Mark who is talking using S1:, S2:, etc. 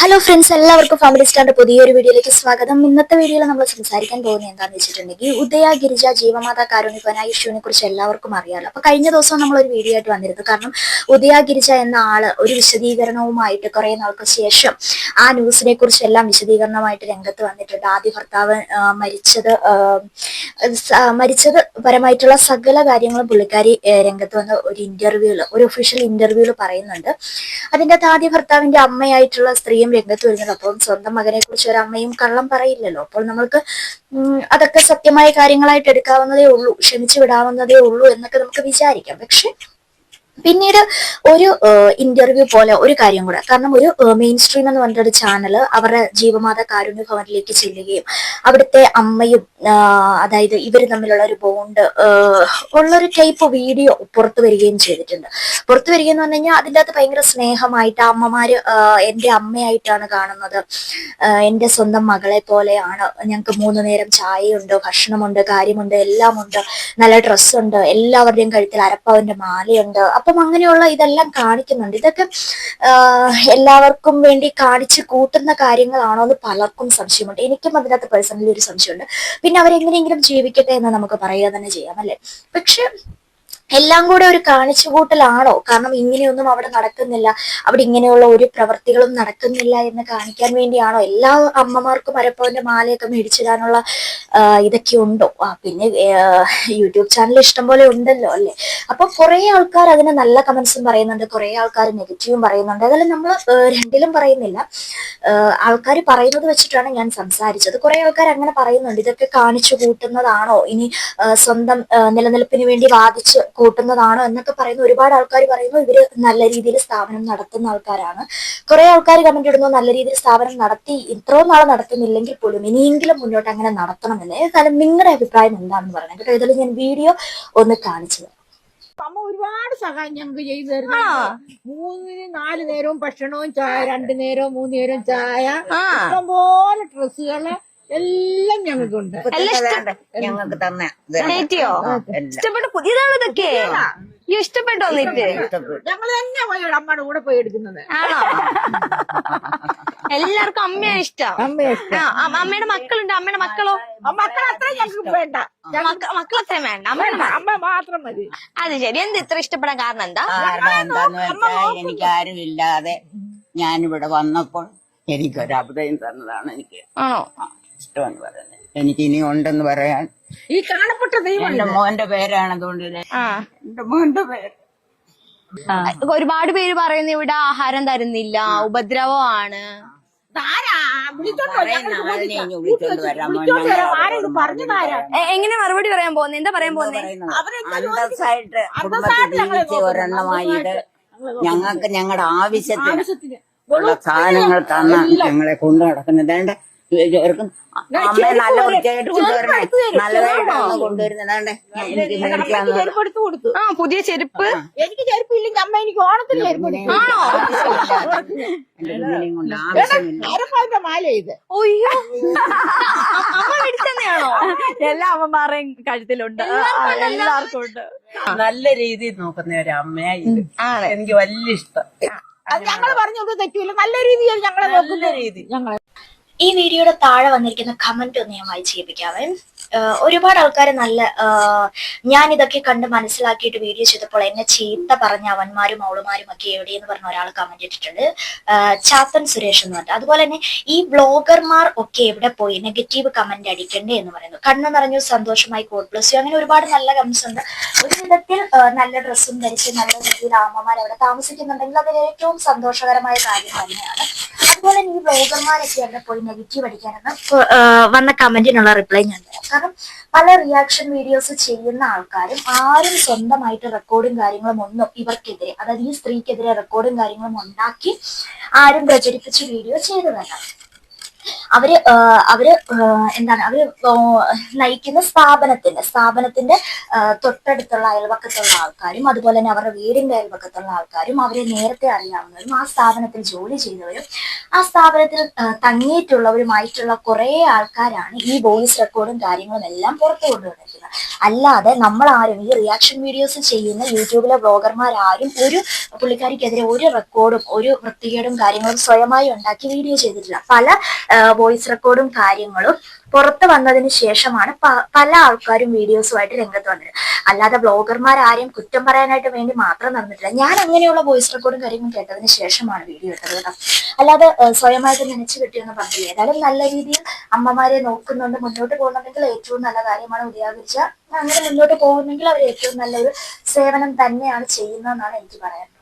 S1: Hello friends എല്ലാവർക്കും family സ്റ്റാറിന്റെ പുതിയൊരു വീഡിയോയിലേക്ക് സ്വാഗതം. ഇന്നത്തെ വീഡിയോയിൽ നമ്മൾ സംസാരിക്കാൻ പോകുന്നത് എന്താണെന്ന് വെച്ചിട്ടുണ്ടെങ്കിൽ ഉദയ ഗിരിജ ജീവമാതാ കാരുണ്യപന ഇഷ്യൂവിനെ കുറിച്ച് എല്ലാവർക്കും അറിയാമല്ലോ അപ്പൊ കഴിഞ്ഞ ദിവസം നമ്മൾ ഒരു വീഡിയോ ആയിട്ട് വന്നിരുന്നു. കാരണം ഉദയ ഗിരിജ എന്ന ആൾ ഒരു വിശദീകരണവുമായിട്ട് കുറെ നാൾക്ക് ശേഷം ആ ന്യൂസിനെ കുറിച്ച് എല്ലാം വിശദീകരണമായിട്ട് രംഗത്ത് വന്നിട്ടുണ്ട്. ആദ്യ ഭർത്താവ് മരിച്ചത് മരിച്ചത് പരമായിട്ടുള്ള സകല കാര്യങ്ങളും പുള്ളിക്കാരി രംഗത്ത് വന്ന ഒരു ഇന്റർവ്യൂൽ ഒരു ഒഫീഷ്യൽ ഇന്റർവ്യൂൽ പറയുന്നുണ്ട്. അതിന്റെ ആദ്യ ഭർത്താവിന്റെ അമ്മയായിട്ടുള്ള സ്ത്രീയും രംഗത്ത് വരുന്നത് അപ്പം സ്വന്തം മകനെ കുറിച്ച് ഒരു അമ്മയും കള്ളം പറയില്ലല്ലോ. അപ്പോൾ നമ്മൾക്ക് അതൊക്കെ സത്യമായ കാര്യങ്ങളായിട്ട് എടുക്കാവുന്നതേ ഉള്ളൂ ക്ഷമിച്ചു വിടാവുന്നതേ ഉള്ളൂ എന്നൊക്കെ നമുക്ക് വിചാരിക്കാം. പക്ഷെ പിന്നീട് ഒരു ഇന്റർവ്യൂ പോലെ ഒരു കാര്യം കൂടെ. കാരണം ഒരു മെയിൻ സ്ട്രീം എന്ന് പറഞ്ഞൊരു ചാനൽ അവരുടെ ജീവമാത കാരുണ്യ ഭവനിലേക്ക് ചെല്ലുകയും അവിടുത്തെ അമ്മയും അതായത് ഇവർ തമ്മിലുള്ള ഒരു ബോണ്ട് ഉള്ളൊരു ടൈപ്പ് വീഡിയോ പുറത്തു വരികയും ചെയ്തിട്ടുണ്ട്. പുറത്തു വരിക എന്ന് പറഞ്ഞു കഴിഞ്ഞാൽ അതിന്റെ അകത്ത് ഭയങ്കര സ്നേഹമായിട്ട് അമ്മമാര് എന്റെ അമ്മയായിട്ടാണ് കാണുന്നത്. എന്റെ സ്വന്തം മകളെ പോലെയാണ്. ഞങ്ങൾക്ക് മൂന്ന് നേരം ചായയുണ്ട് ഭക്ഷണമുണ്ട് കാര്യമുണ്ട് എല്ലാമുണ്ട്. നല്ല ഡ്രസ്സുണ്ട് എല്ലാവരുടെയും കഴുത്തിൽ അരപ്പവന്റെ മാലയുണ്ട്. അപ്പം അങ്ങനെയുള്ള ഇതെല്ലാം കാണിക്കുന്നുണ്ട്. ഇതൊക്കെ എല്ലാവർക്കും വേണ്ടി കാണിച്ച് കൂട്ടുന്ന കാര്യങ്ങളാണോ എന്ന് പലർക്കും സംശയമുണ്ട്. എനിക്കും അതിനകത്ത് പേഴ്സണലി ഒരു സംശയമുണ്ട്. പിന്നെ അവരെങ്ങനെയെങ്കിലും ജീവിക്കട്ടെ എന്ന് നമുക്ക് പറയുക തന്നെ ചെയ്യാം അല്ലെ? പക്ഷെ എല്ലാം കൂടെ ഒരു കാണിച്ചുകൂട്ടലാണോ? കാരണം ഇങ്ങനെയൊന്നും അവിടെ നടക്കുന്നില്ല. അവിടെ ഇങ്ങനെയുള്ള ഒരു പ്രവൃത്തികളും നടക്കുന്നില്ല എന്ന് കാണിക്കാൻ വേണ്ടിയാണോ? എല്ലാ അമ്മമാർക്കും അരപ്പവന്റെ മാലയൊക്കെ മേടിച്ചിടാനുള്ള ഇതൊക്കെ ഉണ്ടോ? ആ പിന്നെ യൂട്യൂബ് ചാനൽ ഇഷ്ടം പോലെ ഉണ്ടല്ലോ അല്ലെ? അപ്പൊ കുറെ ആൾക്കാർ അതിന് നല്ല കമന്റ്സും പറയുന്നുണ്ട് കുറെ ആൾക്കാർ നെഗറ്റീവും പറയുന്നുണ്ട്. അതെല്ലാം നമ്മൾ രണ്ടിലും പറയുന്നില്ല. ആൾക്കാർ പറയുന്നത് വെച്ചിട്ടാണ് ഞാൻ സംസാരിച്ചത്. കുറെ ആൾക്കാർ അങ്ങനെ പറയുന്നുണ്ട്. ഇതൊക്കെ കാണിച്ചു കൂട്ടുന്നതാണോ ഇനി സ്വന്തം നിലനിൽപ്പിന് വേണ്ടി വാദിച്ച് കൂട്ടുന്നതാണോ എന്നൊക്കെ പറയുന്ന ഒരുപാട് ആൾക്കാർ പറയുന്നു. ഇവർ നല്ല രീതിയിൽ സ്ഥാപനം നടത്തുന്ന ആൾക്കാരാണ്. കുറെ ആൾക്കാർ കമന്റ് ഇടുന്നു നല്ല രീതിയിൽ സ്ഥാപനം നടത്തി ഇത്രയും നാളെ നടത്തുന്നില്ലെങ്കിൽ പോലും ഇനിയെങ്കിലും മുന്നോട്ട് അങ്ങനെ നടത്തണമെന്ന് കാരണം നിങ്ങളുടെ അഭിപ്രായം എന്താണെന്ന് പറയണം കേട്ടോ. ഇതിൽ ഞാൻ വീഡിയോ ഒന്ന് കാണിച്ചത്
S2: അമ്മ ഒരുപാട് സഹായം ഞങ്ങൾക്ക് ചെയ്തു തരുന്നു മൂന്നിന് നാല് നേരവും ഭക്ഷണവും ചായ രണ്ടു നേരവും മൂന്ന് നേരവും ചായ. ഇഷ്ടംപോലെ ഡ്രസ്സുകൾ എല്ലാം ഞങ്ങൾക്കുണ്ട്.
S3: ഞങ്ങൾക്ക് തന്നെ
S4: നെറ്റിയോ ഇഷ്ടപ്പെട്ട പുതിയതാണ് ഇതൊക്കെ. ഈ ഇഷ്ടപ്പെട്ടോ നെറ്റ്
S2: ഞങ്ങൾ തന്നെ പോയി അമ്മയുടെ കൂടെ പോയി എടുക്കുന്നത്.
S4: ആണോ? എല്ലാവർക്കും അമ്മയാണ് ഇഷ്ടം.
S2: അമ്മയെ ഇഷ്ടം.
S4: ആ, അമ്മ- അമ്മയുടെ മക്കളുണ്ട്. അമ്മയുടെ മക്കളോ?
S2: ആ മക്കൾ അത്ര ഞങ്ങൾക്ക് വേണ്ട.
S4: മക്ക- മക്കളത്രയും വേണ്ട. അമ്മയുടെ
S2: വേണ്ട
S4: മ-
S2: അമ്മ മാത്രം മതി.
S4: അത് ശരി. എന്ത് ഇത്ര ഇഷ്ടപ്പെടാൻ കാരണം എന്താ?
S3: കാരണം എന്താന്ന് വെച്ചാൽ എനിക്ക് ആരും ഇല്ലാതെ ഞാനിവിടെ വന്നപ്പോൾ എനിക്കൊരു അബദ്ധം തന്നതാണ് എനിക്ക്.
S4: ആണോ?
S3: ആ, ഇഷ്ടമെന്ന് പറയുന്നത്. എനിക്ക് ഇനി ഉണ്ടെന്ന് പറയാൻ
S2: ഈ കാണപ്പെട്ട ദൈവം
S3: എന്റെ മോന്റെ പേരാണ് അതുകൊണ്ട്
S4: ആ.
S3: എന്റെ മോന്റെ പേര്.
S4: ഒരുപാട് പേര് പറയുന്നു ഇവിടെ ആഹാരം തരുന്നില്ല ഉപദ്രവമാണ്
S2: ആരാ? വിളിച്ചോണ്ട് വാ, ഞങ്ങൾക്ക്
S3: പറയുന്ന ആളിനെ
S2: ബോധിക്കാം.
S3: ഇനി വിളിച്ചോണ്ട് വരാൻ
S2: വിളിച്ചോണ്ട് വരാം. ആരെങ്കിലും പറഞ്ഞതാരാ
S4: എ- എങ്ങനെ മറുപടി പറയാൻ പോകുന്നത് എന്താ പറയാൻ പോകുന്നത്
S3: പറയുന്നത്?
S2: അവരെന്താ
S3: അന്തസ്സായിട്ട് കുടുംബത്തിൽ
S2: അന്തസ്സായിട്ട് ഞങ്ങളെ
S3: ജീവിച്ച
S2: നോക്കുന്നു.
S3: ഒരെണ്ണമായിട്ട് ഞങ്ങൾക്ക് ഞങ്ങളുടെ ആവശ്യത്തിന്
S2: ആവശ്യത്തിന്.
S3: ഉള്ള സാധനങ്ങൾ തന്ന ഞങ്ങളെ കൊണ്ടു നടക്കുന്നത് വേണ്ട ഇവർക്കും അമ്മ നല്ല വൃത്തിയായിട്ട് കൊണ്ടുവരണേ നല്ലതായിട്ടാണ് കൊണ്ടുവരുന്നത് എനിക്ക് മേടിക്കാന്ന്
S2: ചെരുപ്പ് എടുത്ത് കൊടുത്തു.
S4: ആ പുതിയ ചെരുപ്പ്?
S2: എനിക്ക് ചെരുപ്പില്ലെങ്കിൽ അമ്മ എനിക്ക് ഓണത്തിന് ചെരുപ്പ് എടുത്തു.
S3: എന്റെ കുഞ്ഞിനെയും കൊണ്ട് ആവശ്യമില്ല
S2: അരപ്പാന്റെ മാല ഇത്.
S4: ഒയ്യോ അമ്മ മേടിച്ചെന്നെയാണോ?
S5: എല്ലാ അമ്മമാരെയും കഴുത്തിലുണ്ട്. ആ, എല്ലാവർക്കും ഉണ്ട്.
S6: നല്ല രീതിയിൽ നോക്കുന്ന ഒരു അമ്മയായി ഇത്. എനിക്ക് വലിയ ഇഷ്ടം.
S2: അത് ഞങ്ങൾ പറഞ്ഞൊന്നും തെറ്റില്ല നല്ല രീതിയിൽ ഞങ്ങളെ നോക്കുന്ന.
S6: രീതി
S2: ഞങ്ങൾ
S1: ഈ വീഡിയോയുടെ താഴെ വന്നിരിക്കുന്ന കമന്റ് ഒന്ന് ഞാൻ വായിച്ച് കേൾപ്പിക്കാവേ. ഒരുപാട് ആൾക്കാർ നല്ല ഞാൻ ഇതൊക്കെ കണ്ട് മനസ്സിലാക്കിയിട്ട് വീഡിയോ ചെയ്തപ്പോൾ എന്നെ ചീത്ത പറഞ്ഞ അവന്മാരും അവളുമാരും ഒക്കെ എവിടെയെന്ന് പറഞ്ഞ ഒരാൾ കമന്റ് ഇട്ടിട്ടുണ്ട്. ചാത്തൻ സുരേഷ് എന്ന് പറഞ്ഞിട്ട്. അതുപോലെ തന്നെ ഈ ബ്ലോഗർമാർ ഒക്കെ എവിടെ പോയി? നെഗറ്റീവ് കമന്റ് അടിക്കണ്ടേ എന്ന് പറയുന്നു. കണ്ണ് നിറഞ്ഞു സന്തോഷമായി കോഡ് പ്ലസ് അങ്ങനെ ഒരുപാട് നല്ല കമന്റ്സ് ഉണ്ട്. ഒരു വിധത്തിൽ നല്ല ഡ്രസ്സും ധരിച്ച് നല്ല രീതിയിൽ അമ്മമാർ അവിടെ താമസിക്കുന്നുണ്ടെങ്കിൽ അതൊരു ഏറ്റവും സന്തോഷകരമായ കാര്യം തന്നെയാണ്. അതുപോലെ ഈ ബ്ലോഗർമാരൊക്കെ അവിടെ പോയി നെഗറ്റീവ് അടിക്കാനെന്ന് വന്ന കമന്റിനുള്ള റിപ്ലൈ ഞാൻ തരാം. കാരണം പല റിയാക്ഷൻ വീഡിയോസ് ചെയ്യുന്ന ആൾക്കാരും ആരും സ്വന്തമായിട്ട് റെക്കോർഡും കാര്യങ്ങളും ഒന്നും ഇവർക്കെതിരെ അതായത് ഈ സ്ത്രീക്കെതിരെ റെക്കോർഡും കാര്യങ്ങളും ഉണ്ടാക്കി ആരും പ്രചരിപ്പിച്ച് വീഡിയോ ചെയ്തതല്ല അവർ അവർ എന്താണ് അവർ നയിക്കുന്ന സ്ഥാപനത്തിന്റെ സ്ഥാപനത്തിന്റെ തൊട്ടടുത്തുള്ള അയൽവക്കത്തുള്ള ആൾക്കാരും അതുപോലെ തന്നെ അവരുടെ വീടിന്റെ അയൽവക്കത്തുള്ള ആൾക്കാരും അവരെ നേരത്തെ അറിയാവുന്നവരും ആ സ്ഥാപനത്തിൽ ജോലി ചെയ്തവരും ആ സ്ഥാപനത്തിൽ തങ്ങിയിട്ടുള്ളവരുമായിട്ടുള്ള കുറെ ആൾക്കാരാണ് ഈ വോയിസ് റെക്കോർഡും കാര്യങ്ങളും എല്ലാം പുറത്തു കൊണ്ടുവന്നിരിക്കുന്നത്. അല്ലാതെ നമ്മൾ ആരും ഈ റിയാക്ഷൻ വീഡിയോസ് ചെയ്യുന്ന യൂട്യൂബിലെ ബ്ലോഗർമാരാരും ഒരു പുള്ളിക്കാരിക്കെതിരെ ഒരു റെക്കോർഡും ഒരു വൃത്തികേടും കാര്യങ്ങളും സ്വയമായി ഉണ്ടാക്കി വീഡിയോ ചെയ്തിട്ടില്ല. പല വോയിസ് റെക്കോർഡും കാര്യങ്ങളും പുറത്ത് വന്നതിന് ശേഷമാണ് പല ആൾക്കാരും വീഡിയോസുമായിട്ട് രംഗത്ത് വന്നത്. അല്ലാതെ ബ്ലോഗർമാർ ആരെയും കുറ്റം പറയാനായിട്ട് വേണ്ടി മാത്രം നടന്നിട്ടില്ല. ഞാൻ അങ്ങനെയുള്ള വോയിസ് റെക്കോർഡും കാര്യങ്ങളും കേട്ടതിന് ശേഷമാണ് വീഡിയോ ഇട്ടത് കേട്ടോ. അല്ലാതെ സ്വയമായിട്ട് നനച്ചു കിട്ടിയെന്ന് പറഞ്ഞില്ല. ഏതായാലും നല്ല രീതിയിൽ അമ്മമാരെ നോക്കുന്നുണ്ട്. മുന്നോട്ട് പോകുന്നുണ്ടെങ്കിൽ ഏറ്റവും നല്ല കാര്യമാണ് ഉദയാകരിച്ച അങ്ങനെ മുന്നോട്ട് പോകുന്നെങ്കിൽ അവർ ഏറ്റവും നല്ലൊരു സേവനം തന്നെയാണ് ചെയ്യുന്നതെന്നാണ് എനിക്ക് പറയാനുള്ളത്.